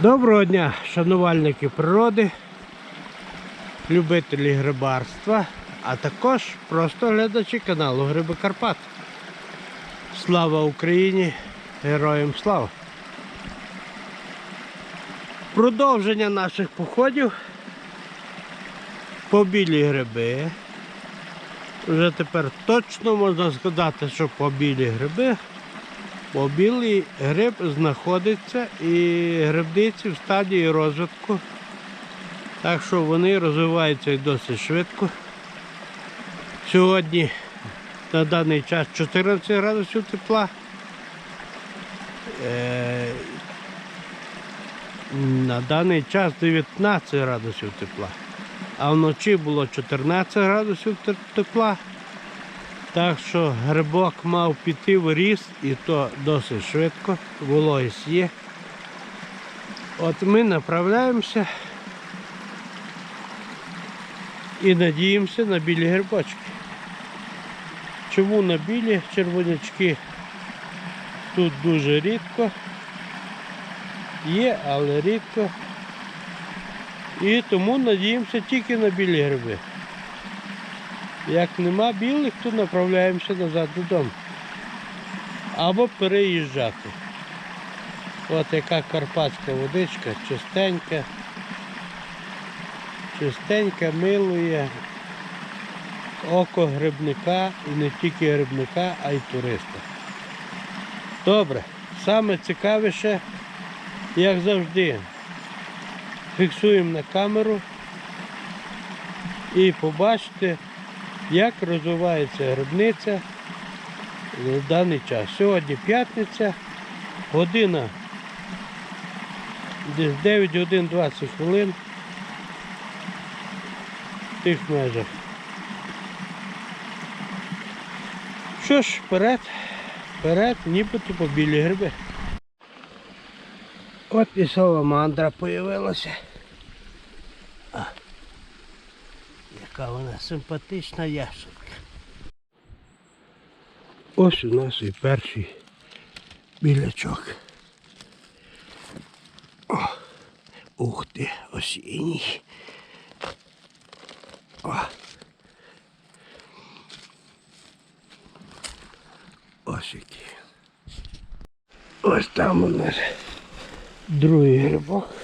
Доброго дня, шанувальники природи, любителі грибарства, а також просто глядачі каналу Гриби Карпат. Слава Україні! Героям слава! Продовження наших походів по білі гриби. Вже тепер точно можна сказати, що по білі гриби Бо білий гриб знаходиться і грибниці в стадії розвитку. Так що вони розвиваються досить швидко. Сьогодні на даний час 14 градусів тепла. Е, На даний час 19 градусів тепла. А вночі було 14 градусів тепла. Так що грибок мав піти в ріст і то досить швидко, вологість є. От ми направляємося і надіємося на білі грибочки. Чому на білі червонячки тут дуже рідко. Є, але рідко. І тому надіємося тільки на білі гриби. Як нема білих, то направляємося назад додому. Або переїжджати. От яка карпатська водичка, чистенька. Чистенька, милує око грибника і не тільки грибника, а й туриста. Добре, саме цікавіше, як завжди, фіксуємо на камеру і побачите, як розвивається грибниця в даний час. Сьогодні п'ятниця, година десь 9 годин 20 хвилин в тих межах. Що ж, вперед, вперед, нібито по білі гриби. От і саламандра появилася. Яка вона симпатична яшенка. Ось у нас і перший білячок. О, ух ти, осінній. О. Ось який. Ось там у нас другий грибок.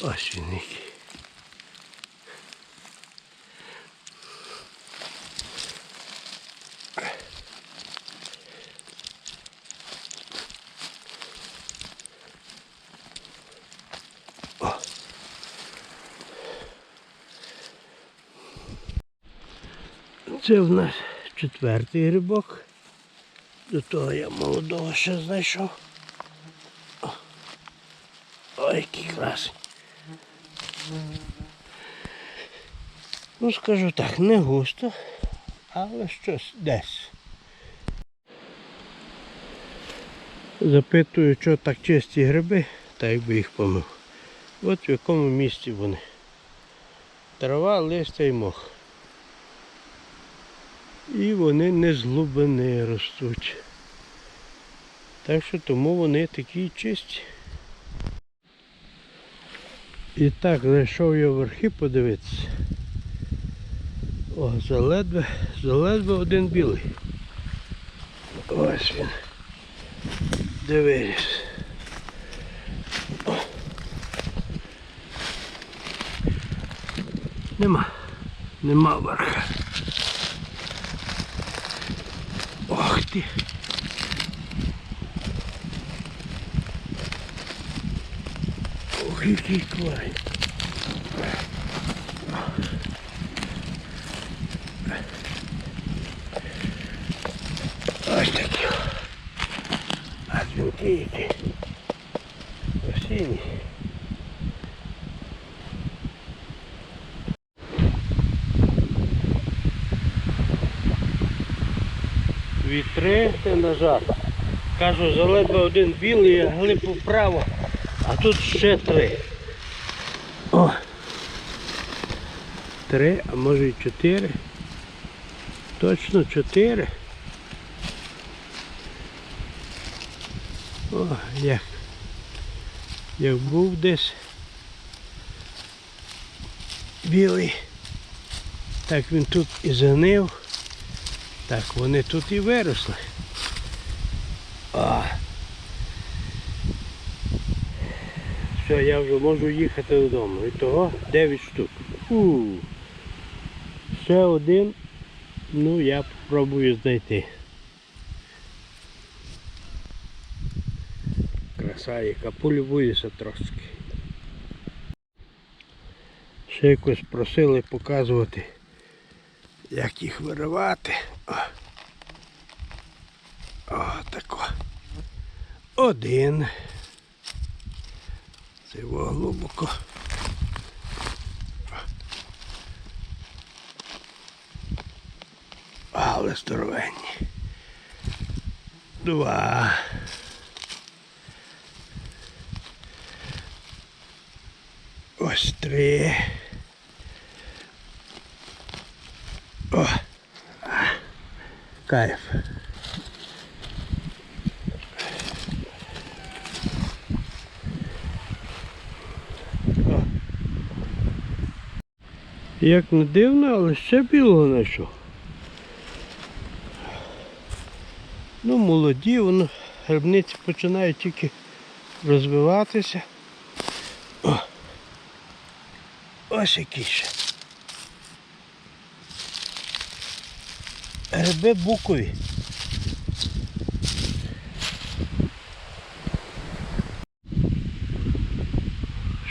Ось він який. Це в нас четвертий грибок. До того я молодого ще знайшов. Ой, який красень. Ну, скажу так, не густо, але щось десь. Запитую, що так чисті гриби, та якби їх помив. От в якому місці вони. Трава, листя і мох. І вони не з глибини ростуть. Так що тому вони такі чисті. І так, зайшов я верхи подивитися. О, заледве, заледве один білий. Ось він. Виріс. Нема. Нема верха. Ох ти. Ох, який клай. Ось такі. Які. Осінні. Вітри ти на жар. Кажу, заледве один білий, а глиб вправо, а тут ще три. О. Три, а може і чотири. Точно чотири. О, як, як був десь білий, так він тут і занив, так вони тут і виросли. А. Все, я вже можу їхати додому. І того 9 штук. Фу. Ще один. Ну, я спробую знайти. Краса яка, полюбуюся трошки. Ще якось просили показувати, як їх виривати. О, О тако. Один. Це його глибоко. Але здоровенні. Два. Ось. О. Кайф. Як не дивно, але ще білого знайшов. Ну, молоді, воно грибниці починають тільки розвиватися. О. Ось який ще. Гриби букові.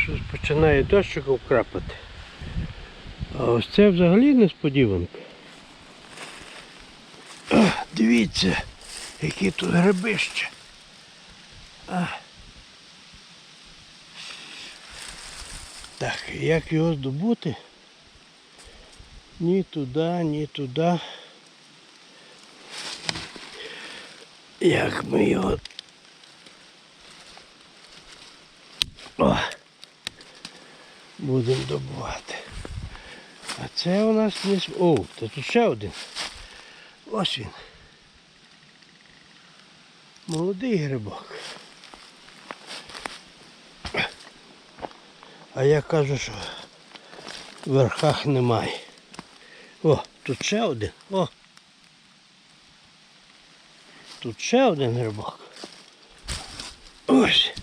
Щось починає дощиком крапати. А ось це взагалі несподіванка. Дивіться, які тут грибища. А. Так, як його здобути? Ні туди, ні туди. Як ми його. О, будемо добувати. А це у нас не... О, та тут ще один. Ось він. Молодий грибок. А я кажу, що в верхах немає. О, тут ще один. О. Тут ще один грибок. Ось.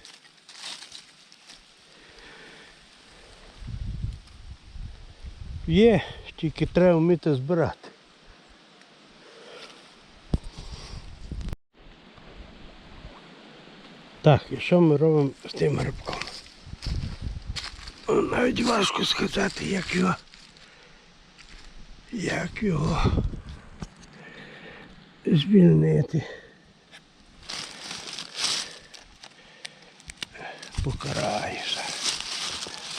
Є, тільки треба вміти збирати. Так, і що ми робимо з тим грибком? Навіть важко сказати, як його. Як його звільнити. Покараю зараз.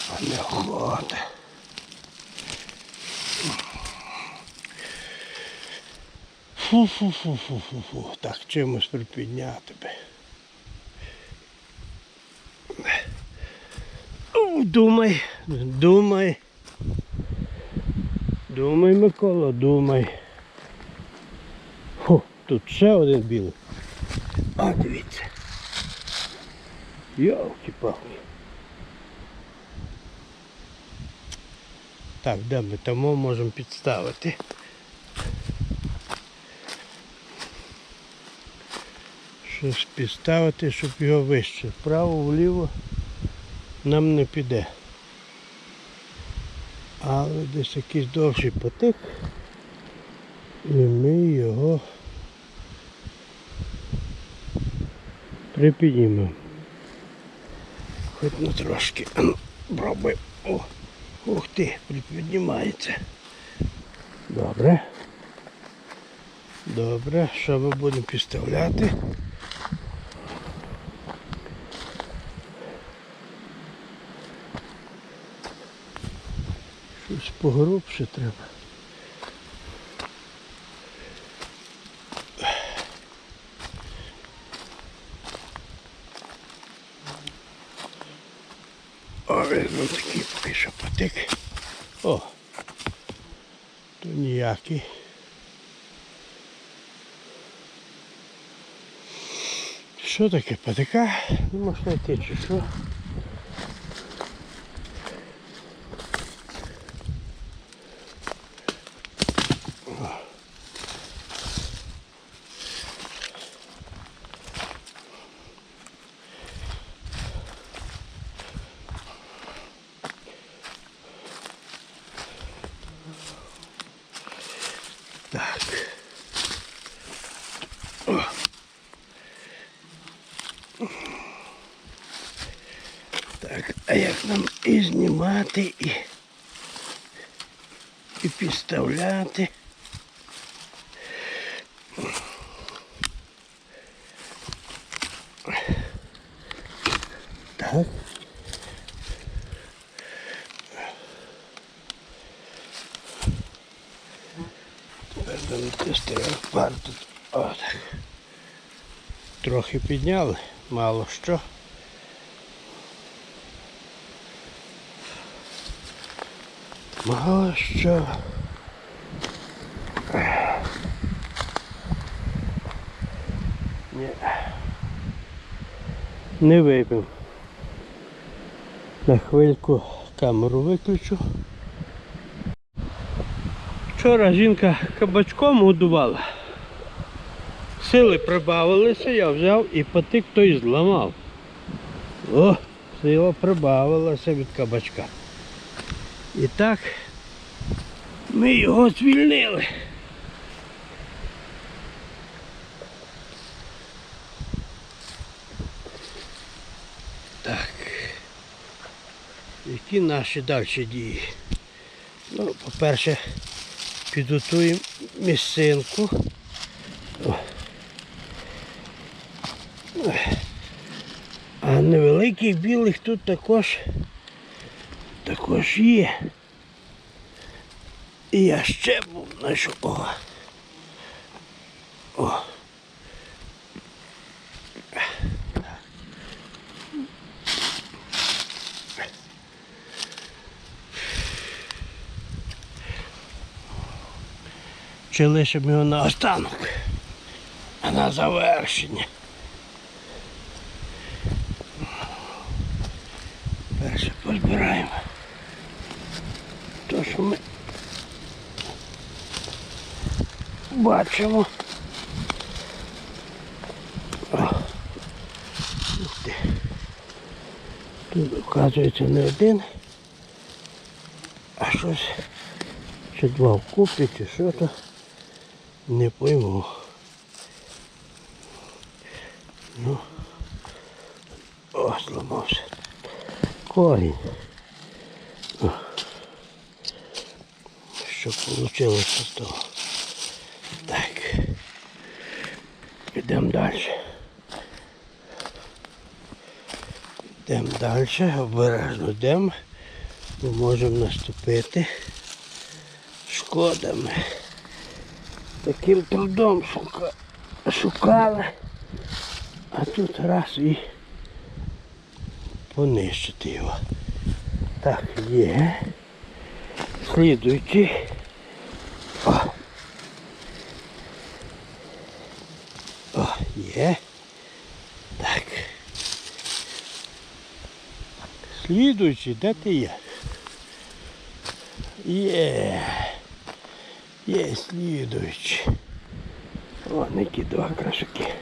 А не охота. Фу-фу-фу-фу-фу-фу. Так, чимось припідняти би. О, Думай, думай. Думай, Микола, думай. Фу, тут ще один білий. А, дивіться. Йолки-палки. Так, де ми тому можемо підставити. Щось підставити, щоб його вище. Вправо, вліво нам не піде. Але десь якийсь довший потик. І ми його припіднімемо. Хоч на трошки. А ну. О, ух ти, припіднімається. Добре. Добре, що ми будемо підставляти? Щось погрубше треба. О, візьмемо такий поки що потик. О, то ніякий. Що таке патика? Не можна йти чи що? Так. Так, а як нам і знімати, і, і підставляти? Так. Тепер дамо стерео пар тут. Отак. Трохи підняли, мало що. Мало що. Ні. Не випив. На хвильку камеру виключу. Вчора жінка кабачком годувала. Сили прибавилися, я взяв і потик той зламав. О, сила прибавилася від кабачка. І так ми його звільнили. Так. Які наші далі дії? Ну, по-перше, підготуємо місцинку. А невеликих білих тут також також є. І я ще був знайшов. О. О. Чи лишимо його на останок, а на завершення. Перше позбираємо. То, що ми бачимо. Тут, оказується, не один, а щось чи два вкупі, чи що то. Не пойму. Ну. О, зламався. Корінь. Що вийшло з того? Так. Підемо далі. Йдемо далі, обережно йдемо. Ми можемо наступити. Шкода ми. Таким трудом шука... шукали. А тут раз і понищити його. Так, є. Слідуючий. О. О, є. Так. Слідуючий, де ти є? Є. Є слідуючий. Вон які два красуки.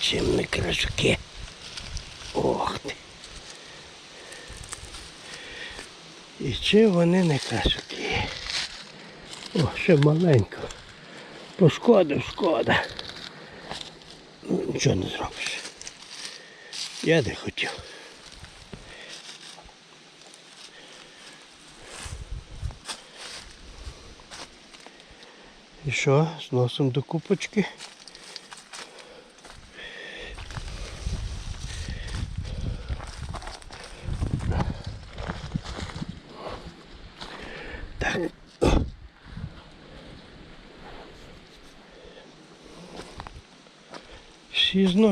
Чим не красуки? Ох ти. І чи вони не красуки? О, ще маленько. Пошкодив, шкода. Ну, нічого не зробиш. Я не хотів. І що, зносимо до купочки?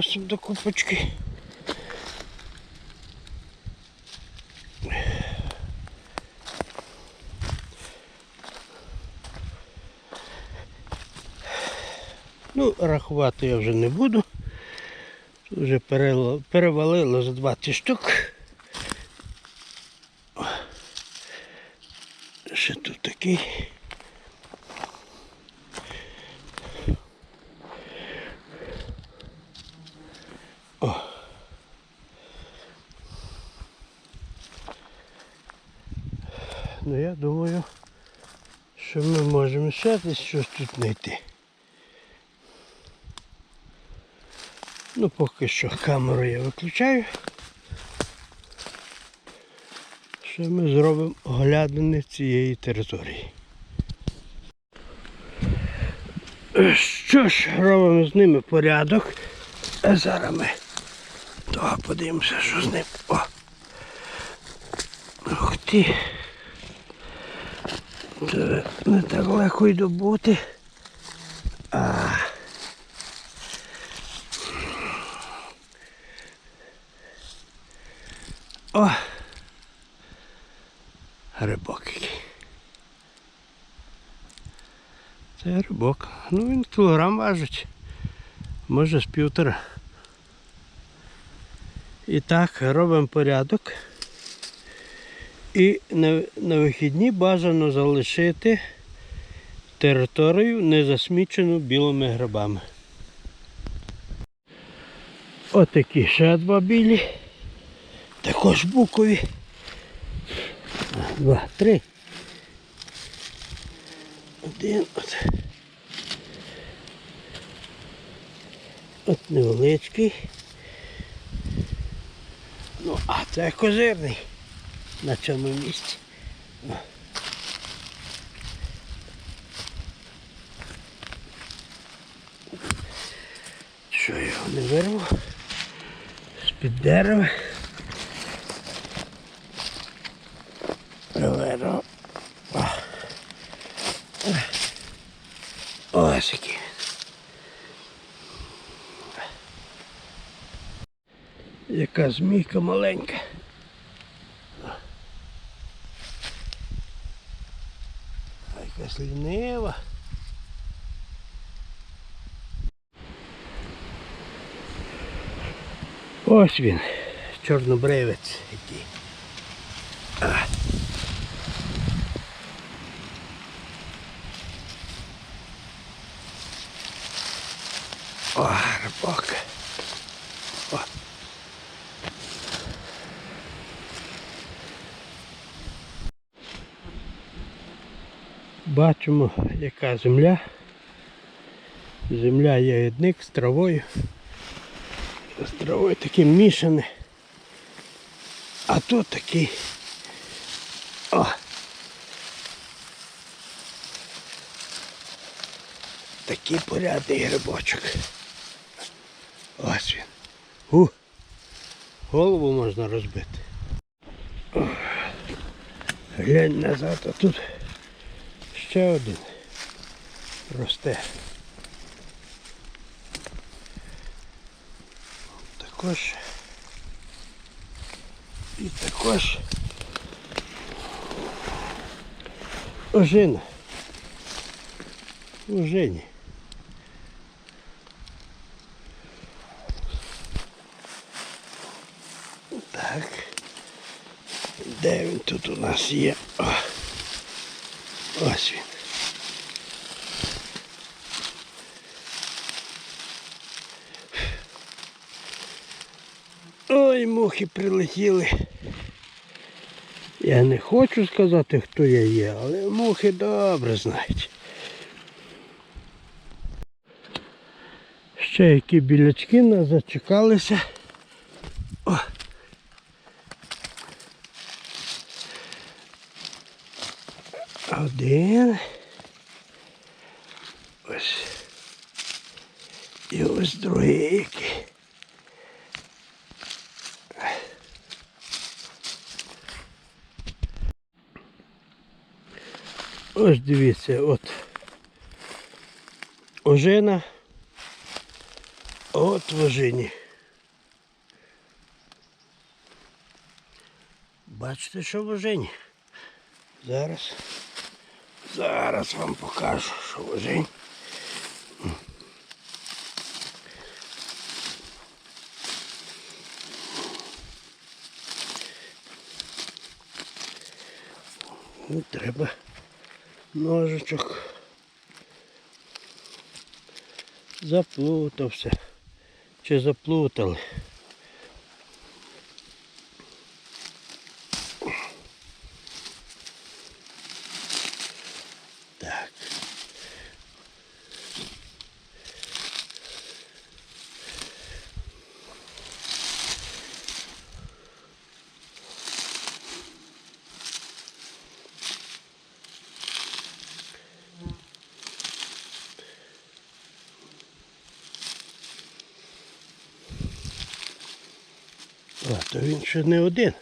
зовсім до купочки. Ну, рахувати я вже не буду. Тут вже перевалило за 20 штук. Ще тут такий. Ще десь щось тут знайти. Ну поки що камеру я виключаю. Ще ми зробимо оглядини цієї території. Що ж, робимо з ними порядок. А зараз ми того подивимося, що з ним. О! Ух ти. Це не так легко й добути. А. О! Грибок який. Це грибок. Ну він кілограм важить. Може з півтора. І так, робимо порядок. І на, на вихідні бажано залишити територію незасмічену білими грибами. Отакі ще два білі. Також букові. Два, три. Один от. От невеличкий. Ну, а це козирний на цьому місці. Що я його не вирву? З-під дерева. Вирву. Ось який. Яка змійка маленька. А якась лінива. Ось він, чорнобривець який. А. О, рибок. О. Бачимо, яка земля. Земля ягідник з травою. З травою таким мішане. А тут такий. О! Такий порядний грибочок. Ось він. У! Голову можна розбити. Глянь назад, а тут ще один росте. Також і також ожина. Ожині. Так. Де він тут у нас є? Ось він. Ой, мухи прилетіли. Я не хочу сказати, хто я є, але мухи добре знають. Ще які білячки нас зачекалися. Один. Ось. І ось другий. Ось дивіться, от ожина, от в ожині. Бачите, що в ожині? Зараз. Зараз вам покажу, що лежить. Ну, треба ножичок. Заплутався. Чи заплутали? Ще не один.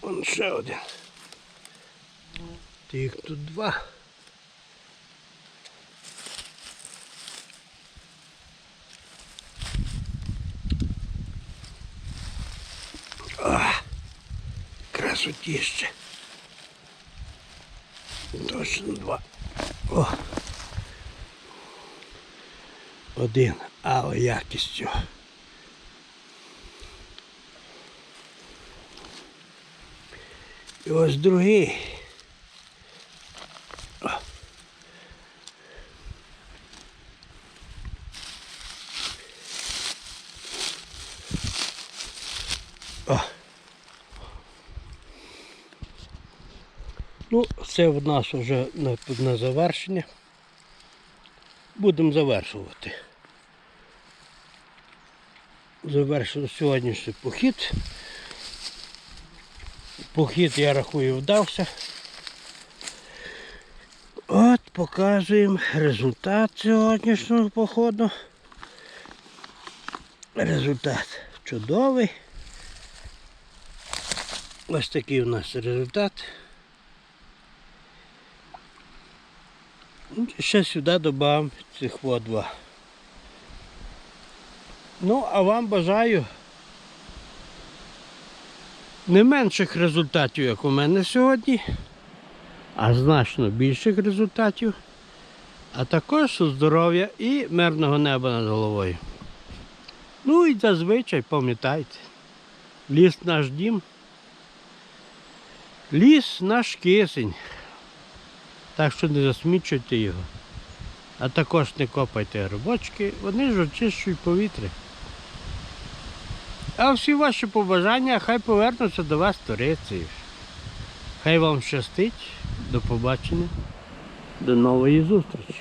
Вон ще один. Та їх тут два. Красотіще. Точно два. О. Один, але якістю. І ось другий. Ну, це в нас вже на, на завершення. Будемо завершувати. Завершив сьогоднішній похід. Похід, я рахую, вдався. От показуємо результат сьогоднішнього походу. Результат чудовий. Ось такий у нас результат. Ну, Ще сюди додамо цих вот два. Ну, а вам бажаю не менших результатів, як у мене сьогодні, а значно більших результатів, а також здоров'я і мирного неба над головою. Ну і зазвичай пам'ятайте, ліс наш дім, ліс наш кисень. Так що не засмічуйте його. А також не копайте грибочки, вони ж очищують повітря. А всі ваші побажання хай повернуться до вас туриці. Хай вам щастить. До побачення. До нової зустрічі.